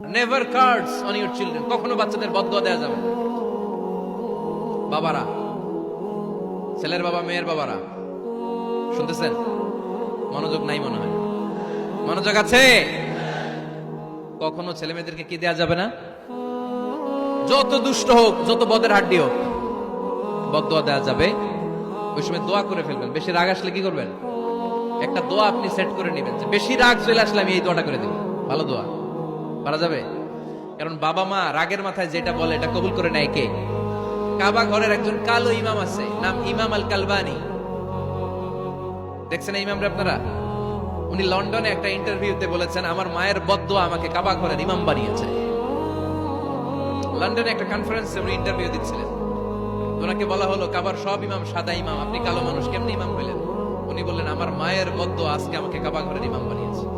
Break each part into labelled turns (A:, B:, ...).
A: Never cards on your children কখনো বাচ্চাদের বদয়া দেওয়া যাবে বাবারা, ছেলের বাবা, মেয়ের বাবারা, শুনতেছেন? মনোযোগ নাই মনে হয়। মনোযোগ আছে? কখনো ছেলে মেয়েদেরকে কি দেয়া যাবে না? যত দুষ্ট হোক, যত বদের হাড্ডি হোক বদয়া দেওয়া যাবে। ওই সময় দোয়া করে ফেলবেন। বেশি রাগ আসলে কি করবেন? একটা দোয়া আপনি সেট করে নেবেন যে, বেশি রাগ চলে আসলে আমি এই দোয়াটা করে দেব। ভালো দোয়া। পারা যাবে? কারণ বাবা মা রাগের মাথায় যেটা বলে, এটা কবুল করে নেয় কে? কাবা ঘরের একজন কালো ইমাম আছে, নাম ইমাম আল কালবানি দেখছেন ইমামরা আপনারা? উনি লন্ডনে একটা ইন্টারভিউতে বলেছেন, আমার মায়ের বদদোয়া আমাকে কাবা ঘরের ইমাম বানিয়েছে। লন্ডনে একটা কনফারেন্সে উনি ইন্টারভিউ দিচ্ছিলেন। ওনাকে বলা হলো, কাবার সব ইমাম সাদা ইমাম, আপনি কালো মানুষ, কেমনি ইমাম হইলেন? উনি বললেন, আমার মায়ের বদ্ধ আজকে আমাকে কাবা ঘরের ইমাম বানিয়েছে।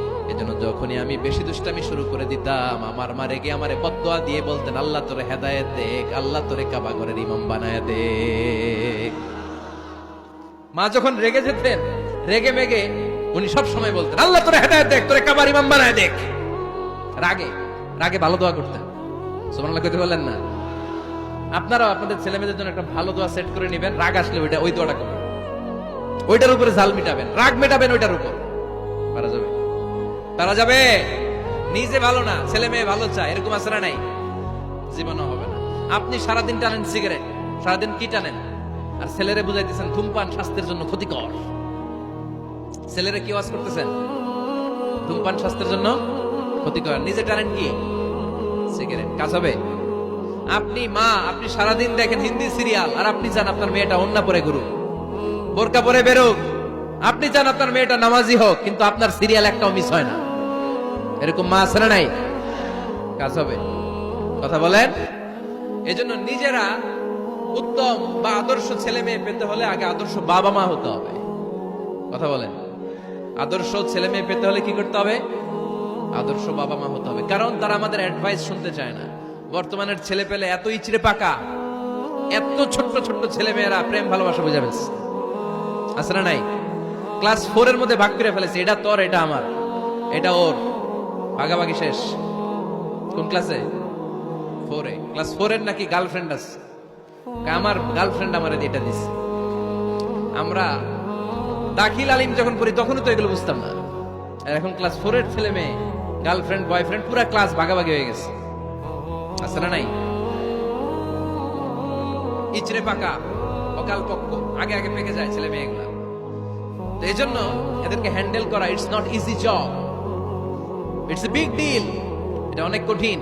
A: এজন্য যখনই আমি বেশি দুষ্টামি শুরু করে দিতাম, আমার মা রেগে আমারে বদদোয়া দিয়ে বলতেন, আল্লাহ তোরে হেদায়েত দেখ, আল্লাহ তোরে কাবা ঘরের ইমাম বানায় দেখ। মা যখন রেগে যেতেন, রেগে মেগে উনি সব সময় বলতেন, আল্লাহ তোরে হেদায়েত দেখ, তোরে কাবার ইমাম বানায় দেখ। রাগে রাগে ভালো দোয়া করতেন। সুবহানাল্লাহ কইতে বললেন না? আপনারাও আপনাদের ছেলে মেয়েদের জন্য একটা ভালো দোয়া সেট করে নেবেন, রাগ আসলে ওইটা, ওই দোয়াটা করবেন। ওইটার উপরে জাল মিটাবেন, রাগ মেটাবেন ওইটার উপর। পারা যাবে। পারা যাবে। নিজে ভালো না, ছেলে মেয়ে ভালো চায়, এরকম আসরা নাই। জীবনও হবে না। আপনি সারাদিন টানেন সিগারেট, সারাদিন কি টানেন? আর ছেলেরে বুঝাইতেছেন, ধূমপান স্বাস্থ্যের জন্য ক্ষতিকর। ছেলেরে কি ওয়াজ করতেছেন? ধূমপান স্বাস্থ্যের জন্য ক্ষতিকর। নিজে টানেন কি? সিগারেট। কাজ হবে। আপনি মা, আপনি সারাদিন দেখেন হিন্দি সিরিয়াল, আর আপনি চান আপনার মেয়েটা অন্য পরে গুরু বোরকা পরে বেরোক। আপনি চান আপনার মেয়েটা নামাজি হোক, কিন্তু আপনার সিরিয়াল একটাও মিস হয় না। এরকম মা আছে না নাই? কাজ হবে। কথা বলেন? এজন্য নিজেরা উত্তম বা আদর্শ ছেলে মেয়ে পেতে হলে আগে আদর্শ বাবা মা হতে হবে। কথা বলেন? আদর্শ ছেলে মেয়ে পেতে হলে কি করতে হবে? আদর্শ বাবা মা হতে হবে। কারণ তারা আমাদের অ্যাডভাইস শুনতে চায় না। বর্তমানের ছেলে পেলে এত ইচড়ে পাকা, এত ছোট্ট ছোট্ট ছেলে মেয়েরা প্রেম ভালোবাসা বুঝাবে না নাই? ক্লাস ফোর এর মধ্যে ভাগ করে ফেলেছে। এটা তোর, এটা আমার। এটা ওর। ভাগাভাগি শেষ। কোন ক্লাসে? ফোরে ক্লাস ফোর এর নাকি গার্লফ্রেন্ড আছে। আমার গার্লফ্রেন্ড আমার এটা দিস আমরা দাখিল আলিম যখন পড়ি, তখনও তো এগুলো বুঝতাম না। আর এখন ক্লাস ফোর এর ছেলে মেয়ে গার্লফ্রেন্ড বয়ফ্রেন্ড পুরা ক্লাস ভাগাভাগি হয়ে গেছে। আছে না নাই? ইচড়ে পাকা অকাল পক্ষ আগে আগে পেকে যায় ছেলে মেয়েগুলা। তো এই জন্য এদেরকে হ্যান্ডেল করা it's not easy job it's a big deal এটা অনেক কঠিন।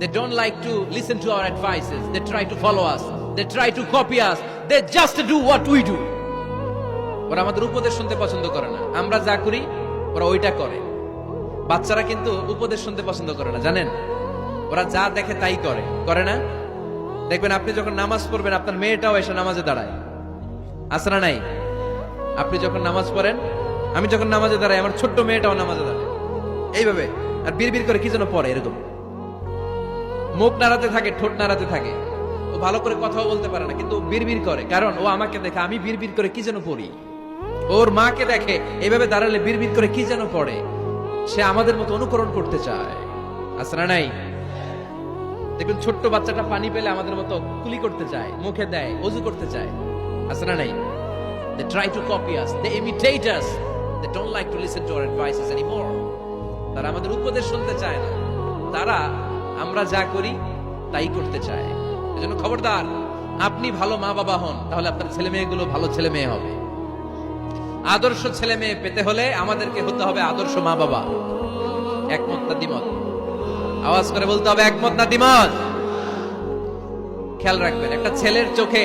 A: They don't like to listen to our advices they try to follow us they try to copy us they just do what we do ওরা আমাদের উপদেশ শুনতে পছন্দ করে না। আমরা যা করি, ওরা ওইটা করে। বাচ্চারা কিন্তু উপদেশ শুনতে পছন্দ করে না, জানেন? ওরা যা দেখে তাই করে। করে না? দেখবেন আপনি যখন নামাজ পড়বেন, আপনার মেয়েটাও এসে নামাজে দাঁড়ায়। না নাই? আপনি যখন নামাজ পড়েন, আমি যখন নামাজে দাঁড়াই, আমার ছোট্ট মেয়েটাও নামাজে দাঁড়ায়। এইভাবে, আর বিড়বিড় করে কি যেন পড়ে এরকম। মুখ নাড়াতে থাকে, ঠোঁট নাড়াতে থাকে। ও ভালো করে কথাও বলতে পারে না, কিন্তু বিড়বিড় করে। কারণ ও আমাকে দেখে, আমি বিড়বিড় করে কি যেন পড়ি। ওর মাকে দেখে, এইভাবে দাঁড়ালে বিড়বিড় করে কি যেন পড়ে। সে আমাদের মতো অনুকরণ করতে চায়। আছে নাই? দেখবেন ছোট্ট বাচ্চাটা পানি পেলে আমাদের মতো কুলি করতে চায়, মুখে দেয়, অজু করতে চায়। না নাই? They try to copy us. They imitate us. They don't like to listen to our advices anymore. তারা আমাদের উপদেশ শুনতে চায় না তারা আমরা যা করি, তাই করতে চায় এজন্য খবরদার, আপনি ভালো মা বাবা হন, তাহলে আপনার ছেলে মেয়েগুলো ভালো ছেলে মেয়ে হবে আদর্শ ছেলে মেয়ে পেতে হলে আমাদেরকে হতে হবে আদর্শ মা বাবা একমত না দ্বিমত আওয়াজ করে বলতে হবে একমত না দ্বিমত খেয়াল রাখবেন, একটা ছেলের চোখে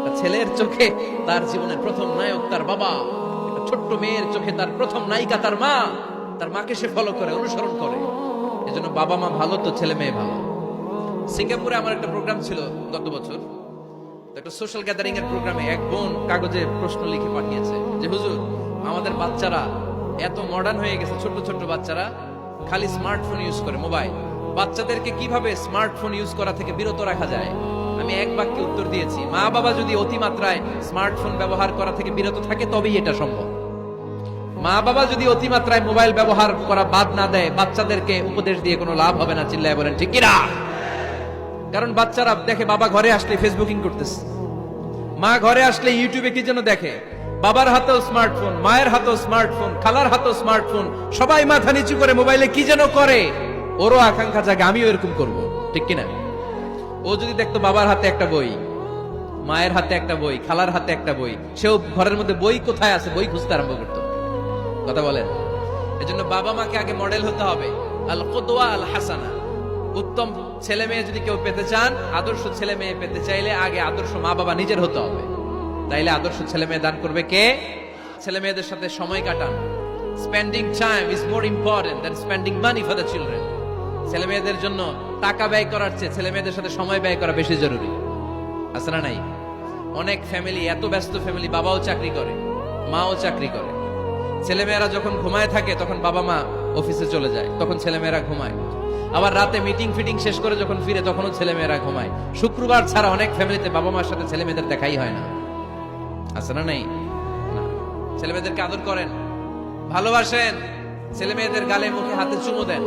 A: একটা ছেলের চোখে তার জীবনের প্রথম নায়ক তার বাবা, একটা ছোট্ট মেয়ের চোখে তার প্রথম নায়িকা তার মা, তার মাকে সে ফলো করে, অনুসরণ করে। এজন্য বাবা মা ভালো তো ছেলে মেয়ে ভালো। সিঙ্গাপুরে আমার একটা প্রোগ্রাম ছিল গত বছর। একটা সোশ্যাল গ্যাদারিং এর প্রোগ্রামে এক বোন কাগজে প্রশ্ন লিখে পাঠিয়েছে যে, হুজুর, আমাদের বাচ্চারা এত মডার্ন হয়ে গেছে ছোট ছোট বাচ্চারা, খালি স্মার্টফোন ইউজ করে মোবাইল বাচ্চাদেরকে কীভাবে স্মার্টফোন ইউজ করা থেকে বিরত রাখা যায়? আমি এক বাক্যে উত্তর দিয়েছি। মা বাবা যদি অতিমাত্রায় স্মার্টফোন ব্যবহার করা থেকে বিরত থাকে, তবেই এটা সম্ভব। মা বাবা যদি অতিমাত্রায় মোবাইল ব্যবহার করা বাদ না দেয়, বাচ্চাদেরকে উপদেশ দিয়ে কোনো লাভ হবে না, চিল্লায় বলেন, ঠিক কিনা? কারণ বাচ্চারা দেখে, বাবা ঘরে আসলে ফেসবুকিং করতেছে। মা ঘরে আসলে ইউটিউবে কি যেন দেখে? বাবার হাতেও স্মার্টফোন, মায়ের হাতেও স্মার্টফোন, খালার হাতেও স্মার্টফোন, সবাই মাথা নিচু করে মোবাইলে কি যেন করে? ওরও আকাঙ্ক্ষা জাগে, আমিও এরকম করব। ঠিক কিনা? ও যদি দেখতো বাবার হাতে একটা বই, মায়ের হাতে একটা বই, খালার হাতে একটা বই, সেও ঘরের মধ্যে বই কোথায় আছে, বই খুঁজতে আরম্ভ করতো। কথা বলেন? এজন্য বাবা মাকে আগে মডেল হতে হবে। আল কদোয়া আল হাসানা উত্তম ছেলে মেয়ে যদি কেউ পেতে চান, আদর্শ ছেলে মেয়ে পেতে চাইলে আগে আদর্শ মা বাবা নিজের হতে হবে। তাইলে আদর্শ ছেলে মেয়ে দান করবে কে? ছেলে মেয়েদের সাথে সময় কাটান। Spending time is more important than spending money for the children ছেলে মেয়েদের জন্য টাকা ব্যয় করার চেয়ে ছেলে মেয়েদের সাথে সময় ব্যয় করা বেশি জরুরি। আছে না নাই? অনেক ফ্যামিলি এত ব্যস্ত ফ্যামিলি বাবাও চাকরি করে, মাও চাকরি করে। ছেলেমেয়েরা যখন ঘুমায় থাকে, তখন বাবা মা অফিসে চলে যায়, তখন ছেলেমেয়েরা ঘুমায়। আবার রাতে মিটিং ফিটিং শেষ করে যখন ফিরে, তখনও ছেলেমেয়েরা ঘুমায়। শুক্রবার ছাড়া অনেক ফ্যামিলিতে বাবা মার সাথে ছেলে মেয়েদের দেখাই হয় না। আছে না নেই। ছেলে মেয়েদেরকে আদর করেন, ভালোবাসেন, ছেলে মেয়েদের গালে মুখে হাতে চুমু দেন।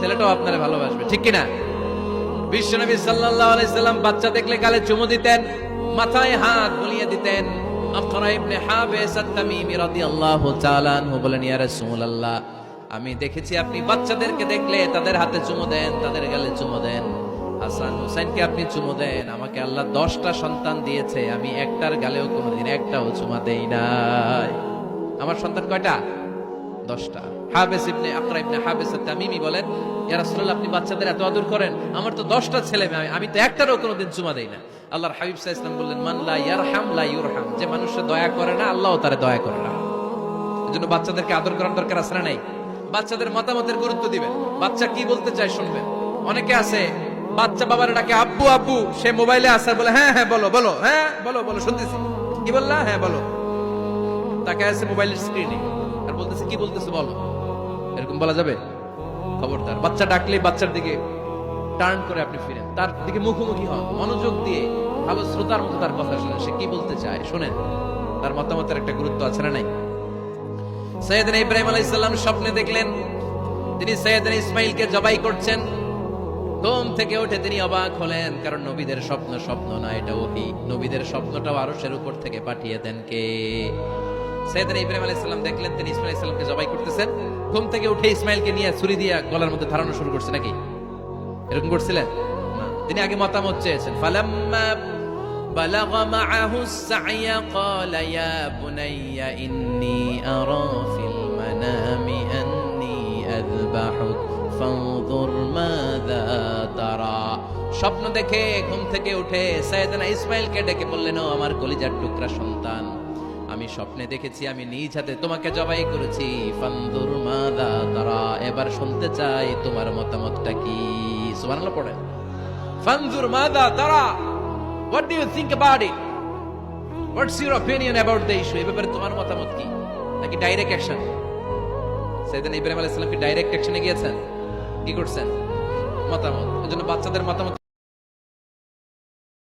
A: ছেলেটাও আপনারা ভালোবাসবে, ঠিক কিনা? বিশ্বনবী সাল্লাল্লাহু আলাইহি সাল্লাম বাচ্চা দেখলে গালে চুমু দিতেন, মাথায় হাত বুলিয়ে দিতেন। আমি দেখেছি আপনি বাচ্চাদেরকে দেখলে তাদের হাতে চুমু দেন, তাদের গালে চুমু দেন। হাসান হুসাইনকে আপনি চুমু দেন, আমাকে আল্লাহ দশটা সন্তান দিয়েছে, আমি একটার গালেও কোনোদিন একটাও চুমা দেই নাই। আমার সন্তান কয়টা? দশটা। হাবেস ইবনে আকরা ইবনে হাবেস তামিমি বলেন, ইয়া রাসূলুল্লাহ, আপনি বাচ্চাদের এত আদর করেন, আমার তো দশটা ছেলে মেয়ে, আমি তো একটারও কোনোদিন চুমা দেই না। আল্লাহর হাবিব সাল্লাল্লাহু আলাইহি বললেন, মান লা ইয়ারহাম, লা ইউরহাম, যে মানুষে দয়া করে না, আল্লাহও তারে দয়া করে না। এজন্য বাচ্চাদেরকে আদর করার দরকার নাই? বাচ্চাদের মতামতের গুরুত্ব দিবেন। বাচ্চা কি বলতে চায় শুনবেন। অনেকে আছে, বাচ্চা বাবার ডাকে, আব্বু আব্বু, সে মোবাইলে আসে বলে হ্যাঁ হ্যাঁ বলো বলো হ্যাঁ বলো বলো, শুনতেছি। কি বললা? হ্যাঁ বলো। তাকে আছে মোবাইলের স্ক্রিনে আর বলতেছে, কি বলতেছে, বলো? এরকম বলা যাবে? খবরদার। বাচ্চা ডাকলে বাচ্চার দিকে টার্ন করে আপনি ফিরেন। তার দিকে মুখোমুখি হন। মনোযোগ দিয়ে ভালো শ্রোতার মতো তার কথা শুনেন। সে কি বলতে চায়? শুনেন। তার মতামতের একটা গুরুত্ব আছে না নাই? সৈয়দনা ইব্রাহিম আলাইহিস সালাম স্বপ্নে দেখলেন, তিনি সৈয়দনা ইসমাইলকে জবাই করছেন। ঘুম থেকে উঠে তিনি অবাক হলেন, কারণ নবীদের স্বপ্ন স্বপ্ন না এটা ওহি। নবীদের স্বপ্নটাও আরশের উপর থেকে পাঠিয়ে দেন কে? সৈয়দনা ইব্রাহিম আলাইহিস সালাম দেখলেন তিনি ইসমাইল আলাইহিস সালামকে জবাই করতেছেন ঘুম থেকে উঠে ইসমাইলকে নিয়ে ছুরি দিয়ে গলার মধ্যে ধারণা শুরু করছে নাকি এরকম করছিলেন না তিনি আগে মতামত চেয়েছেন ফালাম্মা بلغ معه السعي قال يا بني إني أرى في المنام أني أذبحك فانظر ماذا ترى স্বপ্ন দেখে ঘুম থেকে উঠে সৈয়দনা ইসমাইলকে ডেকে বললেন ও আমার কলিজার টুকরা সন্তান আমি স্বপ্নে দেখেছি, আমি নিজ হাতে তোমাকে জবাই করেছি। ফান্দুর মাদা তারা এবার শুনতে চাই তোমার মতামতটা কি? সুবহানাল্লাহ, পড়েন। ফানজুর মাদা তারা what do you think about it what's your opinion about the issue এই ব্যাপারে তোমার মতামত কি? নাকি ডাইরেক্ট অ্যাকশন সেদিন ইব্রাহিম আলাইহিস সালাম কি ডাইরেক্ট অ্যাকশনে গিয়েছেন? কি করছেন? মতামত? এজন্য বাচ্চাদের মতামত